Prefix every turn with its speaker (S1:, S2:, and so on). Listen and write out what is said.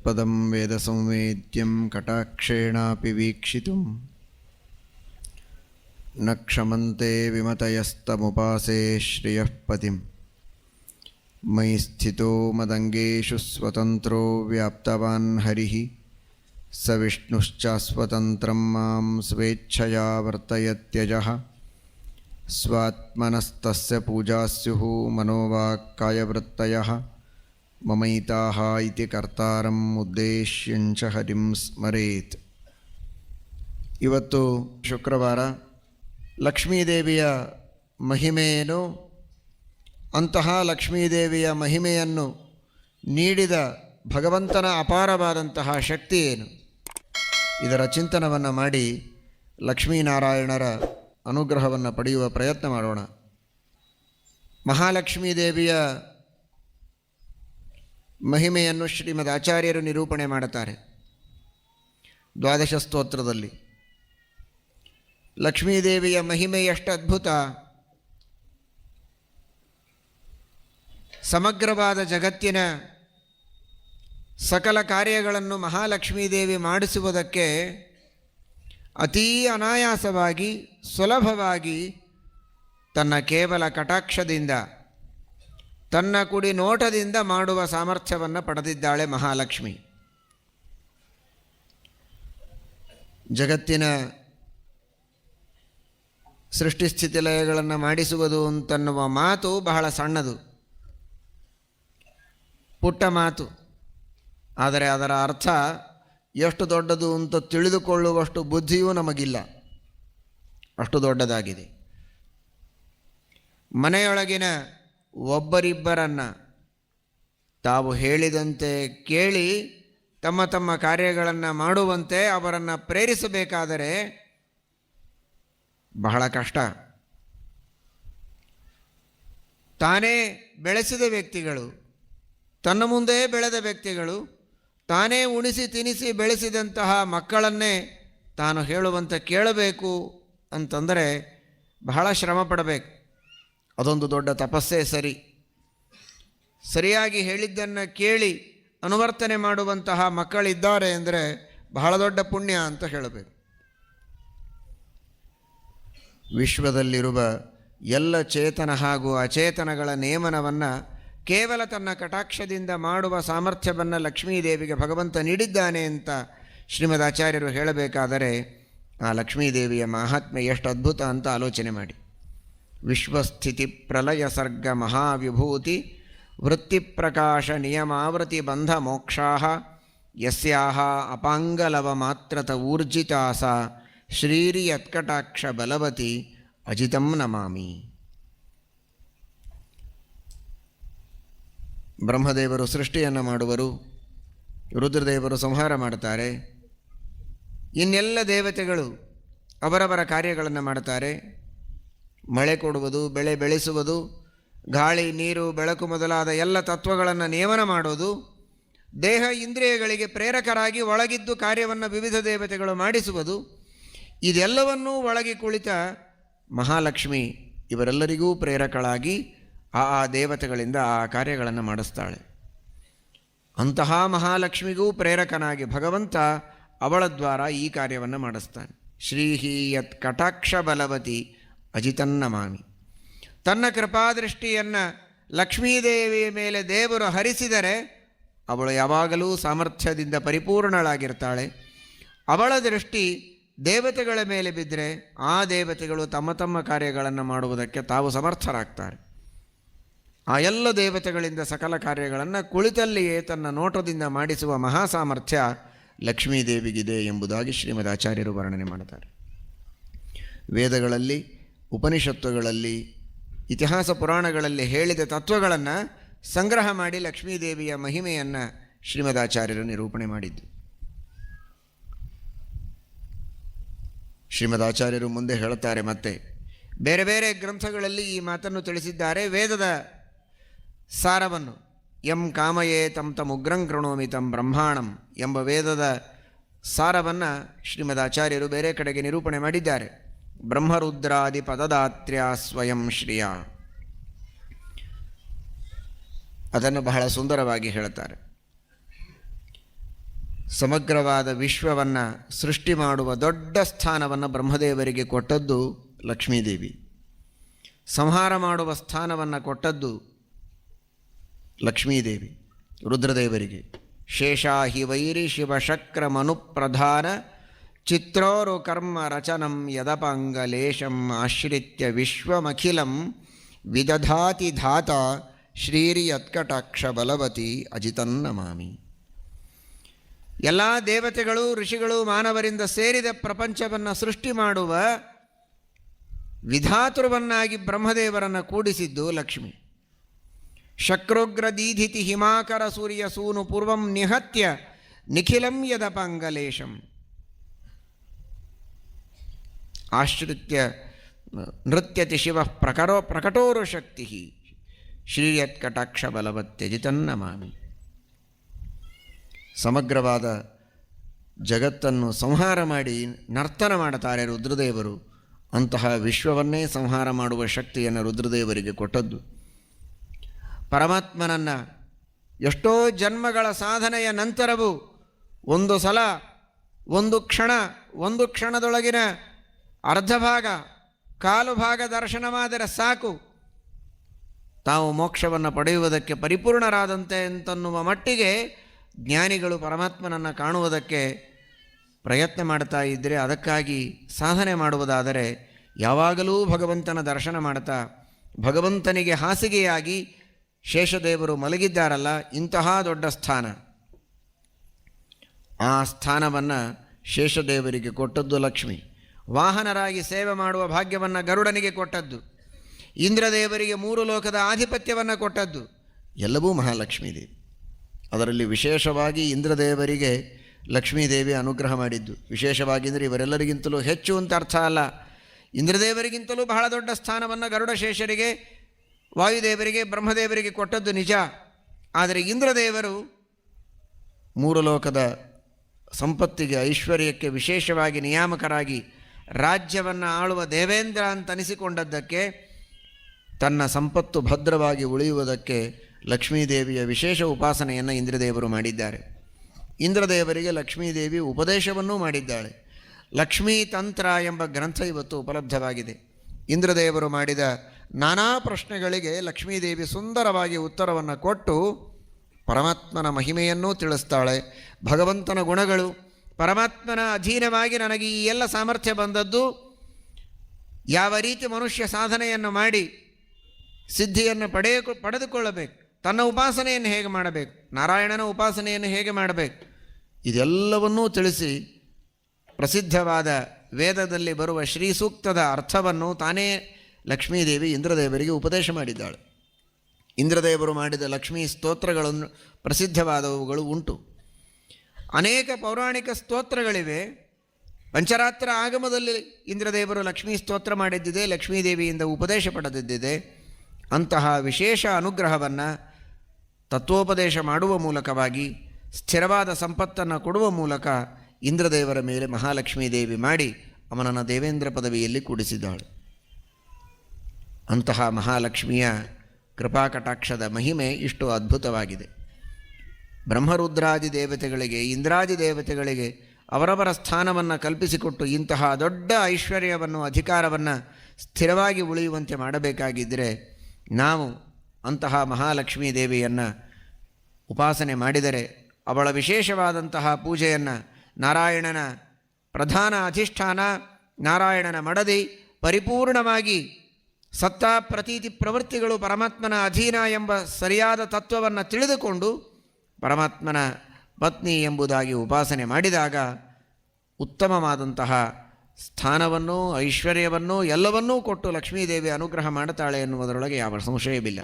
S1: तत्पदं वेदसंवेद्यं कटाक्षेणापि वीक्षितुं न क्षमन्ते विमतयस्तमुपासे श्रियः पतिं मयि स्थितो मदङ्गेषु स्वतन्त्रो व्याप्तवान् हरिः। स विष्णुश्चास्वतन्त्रं माँ स्वेच्छया वर्तयत्यजः। स्वात्मनस्तस्य पूजा स्युः मनोवाक्कायवृत्तयः। ममैताः इति कर्तारम् ಉದ್ದೇಶ್ಯಂಚ ಹರಿಂ ಸ್ಮರೇತ್ ಇವತ್ತು ಶುಕ್ರವಾರ ಲಕ್ಷ್ಮೀದೇವಿಯ ಮಹಿಮೆ ಏನು ಅಂತಹ ಲಕ್ಷ್ಮೀದೇವಿಯ ಮಹಿಮೆಯನ್ನು ನೀಡಿದ ಭಗವಂತನ ಅಪಾರವಾದಂತಹ ಶಕ್ತಿ ಏನು ಇದರ ಚಿಂತನವನ್ನು ಮಾಡಿ ಲಕ್ಷ್ಮೀನಾರಾಯಣರ ಅನುಗ್ರಹವನ್ನು ಪಡೆಯುವ ಪ್ರಯತ್ನ ಮಾಡೋಣ ಮಹಾಲಕ್ಷ್ಮೀ ದೇವಿಯ ಮಹಿಮೆಯನ್ನು ಶ್ರೀಮದ್ ಆಚಾರ್ಯರು ನಿರೂಪಣೆ ಮಾಡುತ್ತಾರೆ. ದ್ವಾದಶ ಸ್ತೋತ್ರದಲ್ಲಿ ಲಕ್ಷ್ಮೀದೇವಿಯ ಮಹಿಮೆ ಎಷ್ಟು ಅದ್ಭುತ ಸಮಗ್ರವಾದ ಜಗತ್ತಿನ ಸಕಲ ಕಾರ್ಯಗಳನ್ನು ಮಹಾಲಕ್ಷ್ಮೀದೇವಿ ಮಾಡಿಸುವುದಕ್ಕೆ ಅತೀ ಅನಾಯಾಸವಾಗಿ, ಸುಲಭವಾಗಿ ತನ್ನ ಕೇವಲ ಕಟಾಕ್ಷದಿಂದ ತನ್ನ ಕುಡಿ ನೋಟದಿಂದ ಮಾಡುವ ಸಾಮರ್ಥ್ಯವನ್ನು ಪಡೆದಿದ್ದಾಳೆ ಮಹಾಲಕ್ಷ್ಮಿ. ಜಗತ್ತಿನ ಸೃಷ್ಟಿಸ್ಥಿತಿ ಲಯಗಳನ್ನು ಮಾಡಿಸುವುದು ಅಂತನ್ನುವ ಮಾತು ಬಹಳ ಸಣ್ಣದು. ಪುಟ್ಟ ಮಾತು. ಆದರೆ ಅದರ ಅರ್ಥ ಎಷ್ಟು ದೊಡ್ಡದು ಅಂತ ತಿಳಿದುಕೊಳ್ಳುವಷ್ಟು ಬುದ್ಧಿಯೂ ನಮಗಿಲ್ಲ. ಅಷ್ಟು ದೊಡ್ಡದಾಗಿದೆ. ಮನೆಯೊಳಗಿನ ಒಬ್ಬರಿಬ್ಬರನ್ನು ತಾವು ಹೇಳಿದಂತೆ ಕೇಳಿ ತಮ್ಮ ತಮ್ಮ ಕಾರ್ಯಗಳನ್ನು ಮಾಡುವಂತೆ ಅವರನ್ನು ಪ್ರೇರಿಸಬೇಕಾದರೆ ಬಹಳ ಕಷ್ಟ. ತಾನೇ ಬೆಳೆಸಿದ ವ್ಯಕ್ತಿಗಳು, ತನ್ನ ಮುಂದೆ ಬೆಳೆದ ವ್ಯಕ್ತಿಗಳು, ತಾನೇ ಉಣಿಸಿ ತಿನಿಸಿ ಬೆಳೆಸಿದಂತಹ ಮಕ್ಕಳನ್ನೇ ತಾನು ಹೇಳುವಂತೆ ಕೇಳಬೇಕು ಅಂತಂದರೆ ಬಹಳ ಶ್ರಮ ಪಡಬೇಕು ಅದೊಂದು ದೊಡ್ಡ ತಪಸ್ಸೇ ಸರಿ. ಸರಿಯಾಗಿ ಹೇಳಿದ್ದನ್ನು ಕೇಳಿ ಅನುವರ್ತನೆ ಮಾಡುವಂತಹ ಮಕ್ಕಳಿದ್ದಾರೆ ಅಂದರೆ ಬಹಳ ದೊಡ್ಡ ಪುಣ್ಯ ಅಂತ ಹೇಳಬೇಕು. ವಿಶ್ವದಲ್ಲಿರುವ ಎಲ್ಲ ಚೇತನ ಹಾಗೂ ಅಚೇತನಗಳ ನೇಮನವನ್ನು ಕೇವಲ ತನ್ನ ಕಟಾಕ್ಷದಿಂದ ಮಾಡುವ ಸಾಮರ್ಥ್ಯವನ್ನು ಲಕ್ಷ್ಮೀದೇವಿಗೆ ಭಗವಂತ ನೀಡಿದ್ದಾನೆ ಅಂತ ಶ್ರೀಮದ್ ಆಚಾರ್ಯರು ಹೇಳಬೇಕಾದರೆ ಆ ಲಕ್ಷ್ಮೀದೇವಿಯ ಮಹಾತ್ಮೆ ಎಷ್ಟು ಅದ್ಭುತ ಅಂತ ಆಲೋಚನೆ ಮಾಡಿ. ವಿಶ್ವಸ್ಥಿತಿ ಪ್ರಲಯ ಸರ್ಗ ಮಹಾವಿಭೂತಿ ವೃತ್ತಿಪ್ರಕಾಶ ನಿಯಮಾವೃತಿ ಬಂಧ ಮೋಕ್ಷಾ ಯಸ್ಯಾಹ ಅಪಾಂಗಲವ ಮಾತ್ರತ ಊರ್ಜಿತಾಸ ಶ್ರೀರಿ ಯತ್ಕಟಾಕ್ಷ ಬಲವತಿ ಅಜಿತಂ ನಮಾಮಿ. ಬ್ರಹ್ಮದೇವರು ಸೃಷ್ಟಿಯನ್ನು ಮಾಡುವರು, ರುದ್ರದೇವರು ಸಂಹಾರ ಮಾಡುತ್ತಾರೆ, ಇನ್ನೆಲ್ಲ ದೇವತೆಗಳು ಅವರವರ ಕಾರ್ಯಗಳನ್ನು ಮಾಡುತ್ತಾರೆ ಮಳೆ ಕೊಡುವುದು, ಬೆಳೆ ಬೆಳೆಸುವುದು, ಗಾಳಿ, ನೀರು, ಬೆಳಕು ಮೊದಲಾದ ಎಲ್ಲ ತತ್ವಗಳನ್ನು ನೇಮನ ಮಾಡೋದು, ದೇಹ ಇಂದ್ರಿಯಗಳಿಗೆ ಪ್ರೇರಕರಾಗಿ ಒಳಗಿದ್ದು ಕಾರ್ಯವನ್ನು ವಿವಿಧ ದೇವತೆಗಳು ಮಾಡಿಸುವುದು, ಇದೆಲ್ಲವನ್ನೂ ಒಳಗೆ ಕುಳಿತ ಮಹಾಲಕ್ಷ್ಮಿ ಇವರೆಲ್ಲರಿಗೂ ಪ್ರೇರಕಳಾಗಿ ಆ ಆ ದೇವತೆಗಳಿಂದ ಆ ಕಾರ್ಯಗಳನ್ನು ಮಾಡಿಸ್ತಾಳೆ. ಅಂತಹ ಮಹಾಲಕ್ಷ್ಮಿಗೂ ಪ್ರೇರಕನಾಗಿ ಭಗವಂತ ಅವಳ ದ್ವಾರ ಈ ಕಾರ್ಯವನ್ನು ಮಾಡಿಸ್ತಾನೆ. ಶ್ರೀಹಿ ಯತ್ ಕಟಾಕ್ಷ ಬಲವತಿ ಅಜಿತನ್ನಮಾಮಿ ತನ್ನ ಕೃಪಾದೃಷ್ಟಿಯನ್ನು ಲಕ್ಷ್ಮೀದೇವಿಯ ಮೇಲೆ ದೇವರು ಹರಿಸಿದರೆ ಅವಳು ಯಾವಾಗಲೂ ಸಾಮರ್ಥ್ಯದಿಂದ ಪರಿಪೂರ್ಣಳಾಗಿರ್ತಾಳೆ. ಅವಳ ದೃಷ್ಟಿ ದೇವತೆಗಳ ಮೇಲೆ ಬಿದ್ದರೆ ಆ ದೇವತೆಗಳು ತಮ್ಮ ತಮ್ಮ ಕಾರ್ಯಗಳನ್ನು ಮಾಡುವುದಕ್ಕೆ ತಾವು ಸಮರ್ಥರಾಗ್ತಾರೆ. ಆ ಎಲ್ಲ ದೇವತೆಗಳಿಂದ ಸಕಲ ಕಾರ್ಯಗಳನ್ನು ಕುಳಿತಲ್ಲಿಯೇ ತನ್ನ ನೋಟದಿಂದ ಮಾಡಿಸುವ ಮಹಾ ಸಾಮರ್ಥ್ಯ ಲಕ್ಷ್ಮೀದೇವಿಗಿದೆ ಎಂಬುದಾಗಿ ಶ್ರೀಮದ್ ಆಚಾರ್ಯರು ವರ್ಣನೆ ಮಾಡುತ್ತಾರೆ. ವೇದಗಳಲ್ಲಿ ಉಪನಿಷತ್ತುಗಳಲ್ಲಿ, ಇತಿಹಾಸ ಪುರಾಣಗಳಲ್ಲಿ ಹೇಳಿದ ತತ್ವಗಳನ್ನು ಸಂಗ್ರಹ ಮಾಡಿ ಲಕ್ಷ್ಮೀದೇವಿಯ ಮಹಿಮೆಯನ್ನು ಶ್ರೀಮದಾಚಾರ್ಯರು ನಿರೂಪಣೆ ಮಾಡಿದ್ದು. ಶ್ರೀಮದಾಚಾರ್ಯರು ಮುಂದೆ ಹೇಳುತ್ತಾರೆ ಮತ್ತೆ, ಬೇರೆ ಬೇರೆ ಗ್ರಂಥಗಳಲ್ಲಿ ಈ ಮಾತನ್ನು ತಿಳಿಸಿದ್ದಾರೆ. ವೇದದ ಸಾರವನ್ನು ಎಂ ಕಾಮಯೇ ತಂ ತಮ್ ಉಗ್ರಂ ಕೃಣೋಮಿ ತಂ ಬ್ರಹ್ಮಾಣಂ ಎಂಬ ವೇದದ ಸಾರವನ್ನು ಶ್ರೀಮದಾಚಾರ್ಯರು ಬೇರೆ ಕಡೆಗೆ ನಿರೂಪಣೆ ಮಾಡಿದ್ದಾರೆ. ಬ್ರಹ್ಮರುದ್ರಾದಿ ಪದದಾತ್ರ್ಯ ಸ್ವಯಂ ಶ್ರೀಯ. ಅದನ್ನು ಬಹಳ ಸುಂದರವಾಗಿ ಹೇಳುತ್ತಾರೆ ಸಮಗ್ರವಾದ ವಿಶ್ವವನ್ನು ಸೃಷ್ಟಿ ಮಾಡುವ ದೊಡ್ಡ ಸ್ಥಾನವನ್ನು ಬ್ರಹ್ಮದೇವರಿಗೆ ಕೊಟ್ಟದ್ದು ಲಕ್ಷ್ಮೀದೇವಿ. ಸಂಹಾರ ಮಾಡುವ ಸ್ಥಾನವನ್ನು ಕೊಟ್ಟದ್ದು ಲಕ್ಷ್ಮೀದೇವಿ, ರುದ್ರದೇವರಿಗೆ. ಶೇಷಾಹಿ ವೈರಿ ಶಿವಶಕ್ರ ಮನುಪ್ರಧಾನ ಚಿತ್ರೋರು ಕರ್ಮ ರಚನಂ ಯದಪಾಂಗಲೇಶಂ ಆಶ್ರಿತ್ಯ ವಿಶ್ವಮಖಿಲಂ ವಿದಧಾತಿ ಧಾತ ಶ್ರೀರಿಯತ್ಕಟಾಕ್ಷ ಬಲವತಿ ಅಜಿತನ್ನಮಾಮಿ ಎಲ್ಲ ದೇವತೆಗಳು, ಋಷಿಗಳು, ಮಾನವರಿಂದ ಸೇರಿದ ಪ್ರಪಂಚವನ್ನು ಸೃಷ್ಟಿ ಮಾಡುವ ವಿಧಾತೃವನ್ನಾಗಿ ಬ್ರಹ್ಮದೇವರನ್ನು ಕೂಡಿಸಿದ್ದು ಲಕ್ಷ್ಮಿ. ಶಕ್ರೋಗ್ರ ದೀಧಿತಿ ಹಿಮಾಕರ ಸೂರ್ಯ ಸೂನು ಪೂರ್ವಂ ನಿಹತ್ಯ ನಿಖಿಲಂ ಯದಪಾಂಗಲೇಶಂ. ಆಶ್ರಿತ್ಯ ನೃತ್ಯತಿ ಶಿವ ಪ್ರಕರೋ ಪ್ರಕಟೋರು ಶಕ್ತಿ ಶ್ರೀಯತ್ಕಟಾಕ್ಷ ಬಲವತ್ಯಜಿತನ್ನಮಾಮಿ ಸಮಗ್ರವಾದ ಜಗತ್ತನ್ನು ಸಂಹಾರ ಮಾಡಿ ನರ್ತನ ಮಾಡುತ್ತಾರೆ ರುದ್ರದೇವರು. ಅಂತಹ ವಿಶ್ವವನ್ನೇ ಸಂಹಾರ ಮಾಡುವ ಶಕ್ತಿಯನ್ನು ರುದ್ರದೇವರಿಗೆ ಕೊಟ್ಟದ್ದು. ಪರಮಾತ್ಮನನ್ನು ಎಷ್ಟೋ ಜನ್ಮಗಳ ಸಾಧನೆಯ ನಂತರವೂ ಒಂದು ಸಲ, ಒಂದು ಕ್ಷಣ, ಒಂದು ಕ್ಷಣದೊಳಗಿನ ಅರ್ಧ ಭಾಗ, ಕಾಲು ಭಾಗ ದರ್ಶನವಾದರೆ ಸಾಕು. ತಾವು ಮೋಕ್ಷವನ್ನು ಪಡೆಯುವುದಕ್ಕೆ ಪರಿಪೂರ್ಣರಾದಂತೆ ಅಂತನ್ನುವ ಮಟ್ಟಿಗೆ ಜ್ಞಾನಿಗಳು ಪರಮಾತ್ಮನನ್ನು ಕಾಣುವುದಕ್ಕೆ ಪ್ರಯತ್ನ ಮಾಡ್ತಾ ಇದ್ದರೆ ಅದಕ್ಕಾಗಿ ಸಾಧನೆ ಮಾಡುವುದಾದರೆ ಯಾವಾಗಲೂ ಭಗವಂತನ ದರ್ಶನ ಮಾಡ್ತಾ, ಭಗವಂತನಿಗೆ ಹಾಸಿಗೆಯಾಗಿ ಶೇಷದೇವರು ಮಲಗಿದ್ದಾರಲ್ಲ, ಇಂತಹ ದೊಡ್ಡ ಸ್ಥಾನ. ಆ ಸ್ಥಾನವನ್ನು ಶೇಷದೇವರಿಗೆ ಕೊಟ್ಟದ್ದು ಲಕ್ಷ್ಮಿ. ವಾಹನರಾಗಿ ಸೇವೆ ಮಾಡುವ ಭಾಗ್ಯವನ್ನು ಗರುಡನಿಗೆ ಕೊಟ್ಟದ್ದು. ಇಂದ್ರದೇವರಿಗೆ ಮೂರು ಲೋಕದ ಆಧಿಪತ್ಯವನ್ನು ಕೊಟ್ಟದ್ದು. ಎಲ್ಲವೂ ಮಹಾಲಕ್ಷ್ಮೀದೇವಿ. ಅದರಲ್ಲಿ ವಿಶೇಷವಾಗಿ ಇಂದ್ರದೇವರಿಗೆ ಲಕ್ಷ್ಮೀದೇವಿ ಅನುಗ್ರಹ ಮಾಡಿದ್ದು. ವಿಶೇಷವಾಗಿ ಅಂದರೆ ಇವರೆಲ್ಲರಿಗಿಂತಲೂ ಹೆಚ್ಚು ಅಂತ ಅರ್ಥ ಅಲ್ಲ. ಇಂದ್ರದೇವರಿಗಿಂತಲೂ ಬಹಳ ದೊಡ್ಡ ಸ್ಥಾನವನ್ನು ಗರುಡ ಶೇಷರಿಗೆ, ವಾಯುದೇವರಿಗೆ, ಬ್ರಹ್ಮದೇವರಿಗೆ ಕೊಟ್ಟದ್ದು ನಿಜ. ಆದರೆ ಇಂದ್ರದೇವರು ಮೂರು ಲೋಕದ ಸಂಪತ್ತಿಗೆ, ಐಶ್ವರ್ಯಕ್ಕೆ ವಿಶೇಷವಾಗಿ ನಿಯಾಮಕರಾಗಿ ರಾಜ್ಯವನ್ನು ಆಳುವ ದೇವೇಂದ್ರ ಅಂತನಿಸಿಕೊಂಡದ್ದಕ್ಕೆ, ತನ್ನ ಸಂಪತ್ತು ಭದ್ರವಾಗಿ ಉಳಿಯುವುದಕ್ಕೆ ಲಕ್ಷ್ಮೀದೇವಿಯ ವಿಶೇಷ ಉಪಾಸನೆಯನ್ನು ಇಂದ್ರದೇವರು ಮಾಡಿದ್ದಾರೆ. ಇಂದ್ರದೇವರಿಗೆ ಲಕ್ಷ್ಮೀದೇವಿ ಉಪದೇಶವನ್ನೂ ಮಾಡಿದ್ದಾಳೆ. ಲಕ್ಷ್ಮೀ ತಂತ್ರ ಎಂಬ ಗ್ರಂಥ ಇವತ್ತು ಉಪಲಬ್ಧವಾಗಿದೆ. ಇಂದ್ರದೇವರು ಮಾಡಿದ ನಾನಾ ಪ್ರಶ್ನೆಗಳಿಗೆ ಲಕ್ಷ್ಮೀದೇವಿ ಸುಂದರವಾಗಿ ಉತ್ತರವನ್ನು ಕೊಟ್ಟು, ಪರಮಾತ್ಮನ ಮಹಿಮೆಯನ್ನೂ ತಿಳಿಸ್ತಾಳೆ. ಭಗವಂತನ ಗುಣಗಳು ಪರಮಾತ್ಮನ ಅಧೀನವಾಗಿ ನನಗೆ ಈ ಎಲ್ಲ ಸಾಮರ್ಥ್ಯ ಬಂದದ್ದು, ಯಾವ ರೀತಿ ಮನುಷ್ಯ ಸಾಧನೆಯನ್ನು ಮಾಡಿ ಸಿದ್ಧಿಯನ್ನು ಪಡೆಯ ಪಡೆದುಕೊಳ್ಳಬೇಕು, ತನ್ನ ಉಪಾಸನೆಯನ್ನು ಹೇಗೆ ಮಾಡಬೇಕು, ನಾರಾಯಣನ ಉಪಾಸನೆಯನ್ನು ಹೇಗೆ ಮಾಡಬೇಕು, ಇದೆಲ್ಲವನ್ನೂ ತಿಳಿಸಿ ಪ್ರಸಿದ್ಧವಾದ ವೇದದಲ್ಲಿ ಬರುವ ಶ್ರೀ ಸೂಕ್ತದ ಅರ್ಥವನ್ನು ತಾನೇ ಲಕ್ಷ್ಮೀದೇವಿ ಇಂದ್ರದೇವರಿಗೆ ಉಪದೇಶ ಮಾಡಿದ್ದಾಳೆ. ಇಂದ್ರದೇವರು ಮಾಡಿದ ಲಕ್ಷ್ಮೀ ಸ್ತೋತ್ರಗಳನ್ನು ಪ್ರಸಿದ್ಧವಾದವುಗಳು ಉಂಟು. ಅನೇಕ ಪೌರಾಣಿಕ ಸ್ತೋತ್ರಗಳಿವೆ. ಪಂಚರಾತ್ರ ಆಗಮದಲ್ಲಿ ಇಂದ್ರದೇವರು ಲಕ್ಷ್ಮೀ ಸ್ತೋತ್ರ ಮಾಡಿದ್ದಿದೆ, ಲಕ್ಷ್ಮೀದೇವಿಯಿಂದ ಉಪದೇಶ ಪಡೆದಿದ್ದಿದೆ. ಅಂತಹ ವಿಶೇಷ ಅನುಗ್ರಹವನ್ನು ತತ್ವೋಪದೇಶ ಮಾಡುವ ಮೂಲಕವಾಗಿ, ಸ್ಥಿರವಾದ ಸಂಪತ್ತನ್ನು ಕೊಡುವ ಮೂಲಕ ಇಂದ್ರದೇವರ ಮೇಲೆ ಮಹಾಲಕ್ಷ್ಮೀ ದೇವಿ ಮಾಡಿ ಅವನನ್ನು ದೇವೇಂದ್ರ ಪದವಿಯಲ್ಲಿ ಕೂಡಿಸಿದ್ದಾಳೆ. ಅಂತಹ ಮಹಾಲಕ್ಷ್ಮಿಯ ಕೃಪಾಕಟಾಕ್ಷದ ಮಹಿಮೆ ಇಷ್ಟು ಅದ್ಭುತವಾಗಿದೆ. ಬ್ರಹ್ಮರುದ್ರಾದಿ ದೇವತೆಗಳಿಗೆ, ಇಂದ್ರಾದಿ ದೇವತೆಗಳಿಗೆ ಅವರವರ ಸ್ಥಾನವನ್ನು ಕಲ್ಪಿಸಿಕೊಟ್ಟು ಇಂತಹ ದೊಡ್ಡ ಐಶ್ವರ್ಯವನ್ನು, ಅಧಿಕಾರವನ್ನು ಸ್ಥಿರವಾಗಿ ಉಳಿಯುವಂತೆ ಮಾಡಬೇಕಾಗಿದ್ದರೆ ನಾವು ಅಂತಹ ಮಹಾಲಕ್ಷ್ಮೀ ದೇವಿಯನ್ನು ಉಪಾಸನೆ ಮಾಡಿದರೆ, ಅವಳ ವಿಶೇಷವಾದಂತಹ ಪೂಜೆಯನ್ನು ನಾರಾಯಣನ ಪ್ರಧಾನ ಅಧಿಷ್ಠಾನ ನಾರಾಯಣನ ಮಡದಿ ಪರಿಪೂರ್ಣವಾಗಿ ಸತ್ತಾ ಪ್ರತೀತಿ ಪ್ರವೃತ್ತಿಗಳು ಪರಮಾತ್ಮನ ಅಧೀನ ಎಂಬ ಸರಿಯಾದ ತತ್ವವನ್ನು ತಿಳಿದುಕೊಂಡು ಪರಮಾತ್ಮನ ಪತ್ನಿ ಎಂಬುದಾಗಿ ಉಪಾಸನೆ ಮಾಡಿದಾಗ ಉತ್ತಮವಾದಂತಹ ಸ್ಥಾನವನ್ನು ಐಶ್ವರ್ಯವನ್ನೂ ಎಲ್ಲವನ್ನೂ ಕೊಟ್ಟು ಲಕ್ಷ್ಮೀದೇವಿ ಅನುಗ್ರಹ ಮಾಡುತ್ತಾಳೆ ಎನ್ನುವುದರೊಳಗೆ ಯಾವ ಸಂಶಯವಿಲ್ಲ.